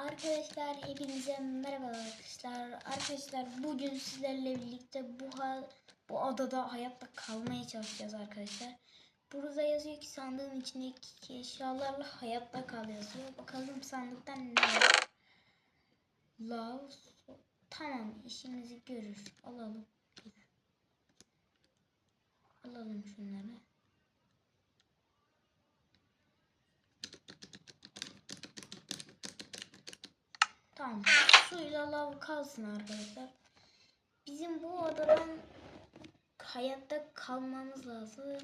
Arkadaşlar hepinize merhaba arkadaşlar. Arkadaşlar bugün sizlerle birlikte bu ha bu adada hayatta kalmaya çalışacağız arkadaşlar. Burada yazıyor ki sandığın içindeki eşyalarla hayatta kal yazıyor. Bakalım sandıktan ne var? Love. Tamam işimizi görür. Alalım. Alalım şunları. Tamam. Suyla lav kalsın arkadaşlar. Bizim bu adadan hayatta kalmamız lazım.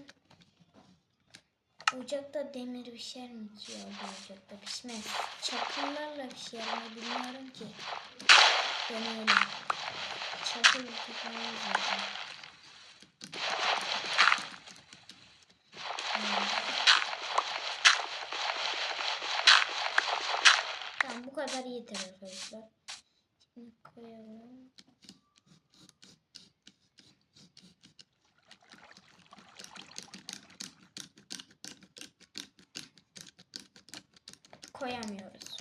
Ocakta demir pişer mi ki ya ocakta pişmez. Çakıllarla pişer mi bilmiyorum ki. Deneyelim. Çakıl tutmamız lazım. Tamam bu kadar yeter arkadaşlar. Koyalım. Koyamıyoruz.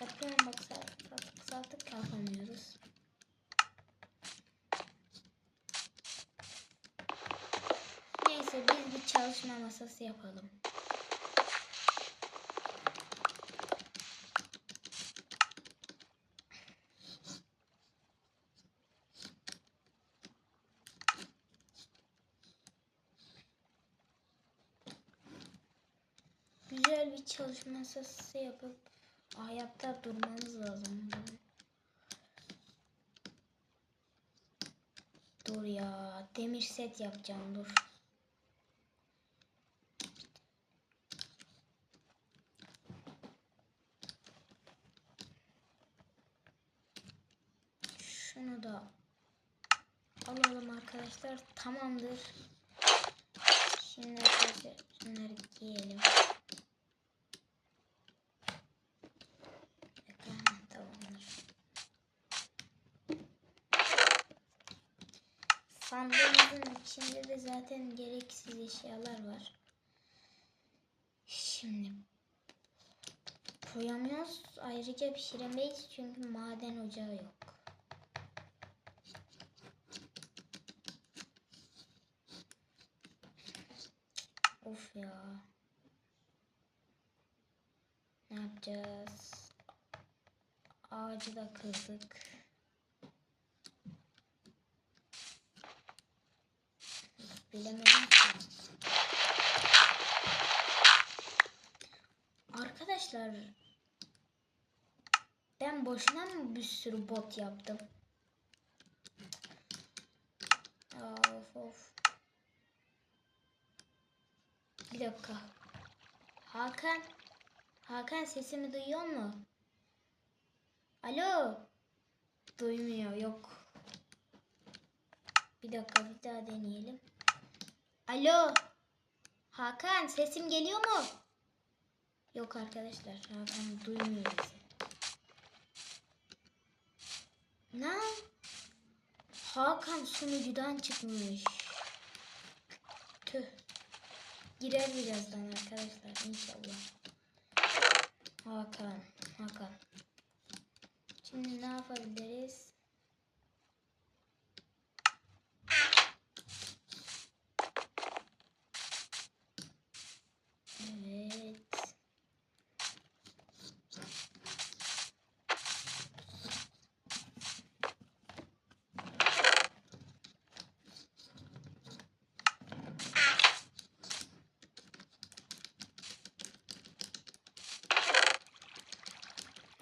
Yapıyorum bak saatlik saatlik yapamıyoruz. Neyse biz bir çalışma masası yapalım. Masası yapıp hayatta durmamız lazım. Dur ya demir set yapacağım dur. Şunu da alalım arkadaşlar. Tamamdır. Şimdi arkadaşlar şunları giyelim. Ekran tamamdır. Sandığımızın içinde de zaten gereksiz eşyalar var. Şimdi koyamıyoruz. Ayrıca pişiremeyiz çünkü maden ocağı yok. Of ya. Ne yapacağız? Ağacı da kırdık. Bilemedim ki. Arkadaşlar ben boşuna mı bir sürü bot yaptım? Ya, Of of. Bir dakika. Hakan. Hakan sesimi duyuyor mu? Alo. Duymuyor yok. Bir dakika bir daha deneyelim. Alo. Hakan sesim geliyor mu? Yok arkadaşlar Hakan duymuyor bizi. Ne? Hakan sunucudan çıkmış. Tüh. Girer birazdan arkadaşlar inşallah. Hakan, Hakan. Şimdi ne yapabiliriz? Evet.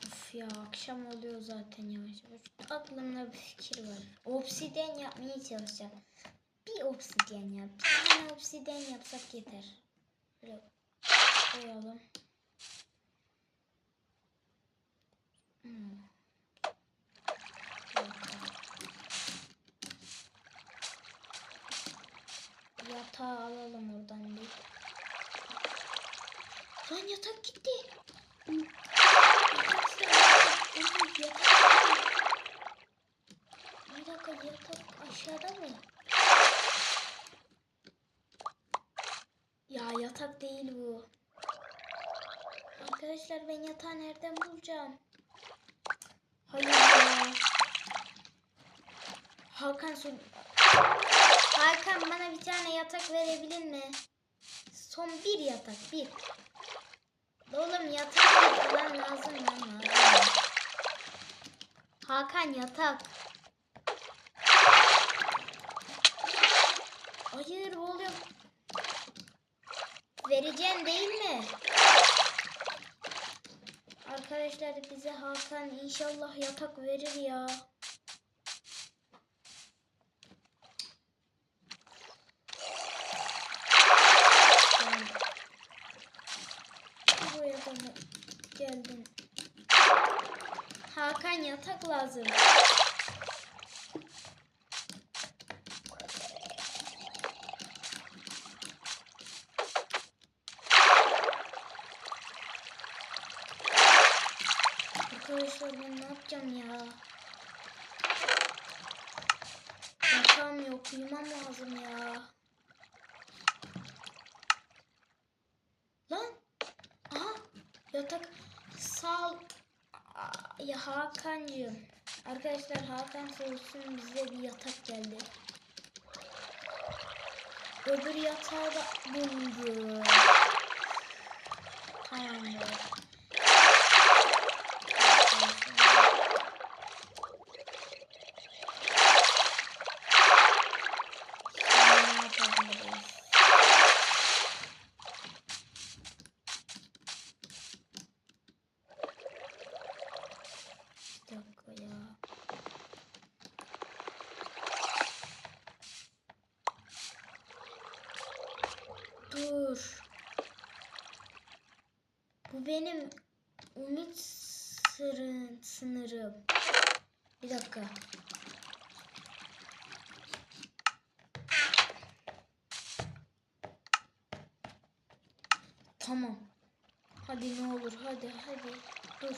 Of ya akşam oluyor zaten yavaş yavaş. Aklımda bir fikir var. Obsidyen yapmaya çalışacağım. Bir obsidyen ya. Bir tane obsidyen yapsak yeter. Böyle koyalım. Hmm. Yatağı alalım oradan bir. Lan yatak gitti. Bir dakika yatak aşağıda mı? Ya yatak değil bu. Arkadaşlar ben yatağı nereden bulacağım? Hayır ya. Hakan son... Hakan bana bir tane yatak verebilir mi? Son bir yatak bir. Oğlum yatak falan lazım lan lazım. Hakan yatak. Hayır oğlum. Vereceğim değil mi? Arkadaşlar bize Hakan inşallah yatak verir ya. Yani Buraya da mı geldin? Hakan yatak lazım. Arkadaşlar ben ne yapacağım ya? Yatağım yok, uyumam lazım ya. Lan! Aha! Yatak Ya Hakan'cığım. Arkadaşlar Hakan sağ olsun bize bir yatak geldi. Öbür yatağı da buldu. Tamamdır. Şimdi ne yapabiliriz? Bir dakika ya. Dur. Benim umut sırrın, sınırım. Bir dakika. Tamam. Hadi ne olur hadi hadi. Dur.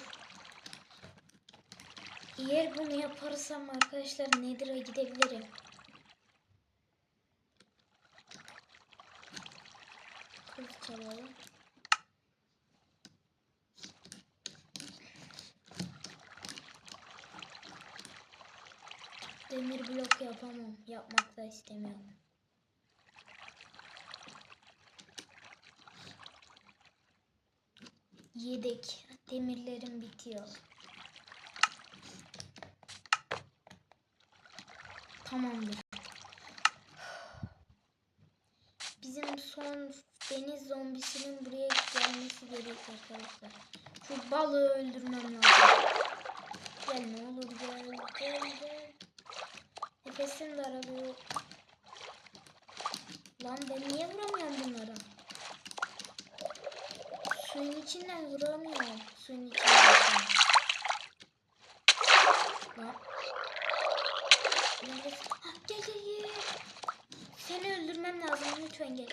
Eğer bunu yaparsam arkadaşlar Nether'a gidebilirim. Kılıç çalalım. Demir blok yapamam. Yapmak da istemiyorum. Yedek. Demirlerim bitiyor. Tamamdır. Bizim son deniz zombisinin buraya gelmesi gerek arkadaşlar. Şu balığı öldürmem lazım. Gel ne olur gel gel gel. Nefesim daralıyor. Lan ben niye vuramıyorum bunlara? Suyun içinden vuramıyorum. Suyun içinden. Ah, gel gel. Seni öldürmem lazım lütfen gel.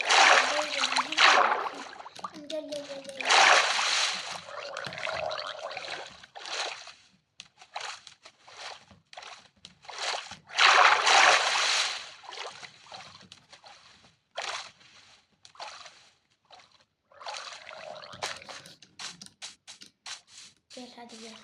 Gel hadi gel.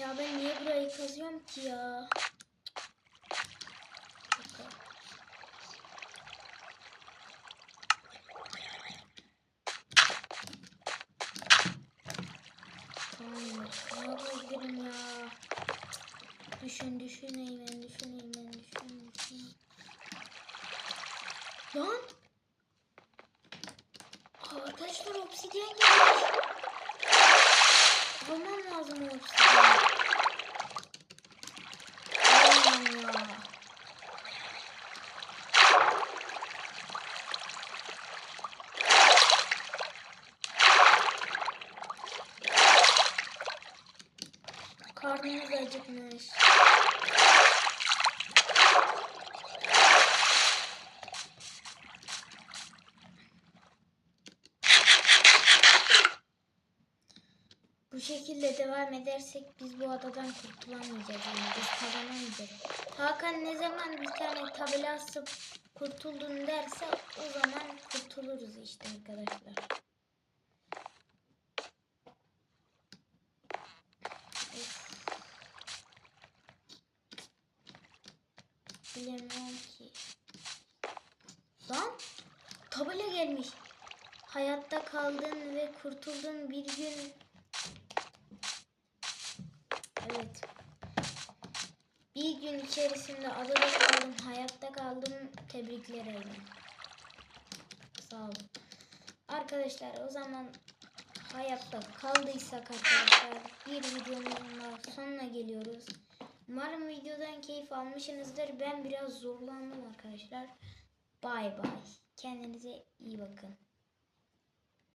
Ya ben niye burayı kazıyorum ki ya? Tamam. Ya? Düşün düşün Eymen düşün Eymen düşün düşün. Lan! Arkadaşlar obsidyen gelmiş. Bulmam lazım obsidyen. Bu şekilde devam edersek biz bu adadan kurtulamayacağız yani biz kazanamayacağız. Hakan ne zaman bir tane tabela asıp kurtuldun derse o zaman kurtuluruz işte arkadaşlar. Bilemiyorum ki. Lan tabela gelmiş. Hayatta kaldın ve kurtuldun bir gün Evet. Bir gün içerisinde adada kaldım, hayatta kaldım. Tebrikler ederim. Sağ olun. Arkadaşlar o zaman hayatta kaldıysak arkadaşlar bir videomuzun daha sonuna geliyoruz. Umarım videodan keyif almışsınızdır. Ben biraz zorlandım arkadaşlar. Bay bay. Kendinize iyi bakın.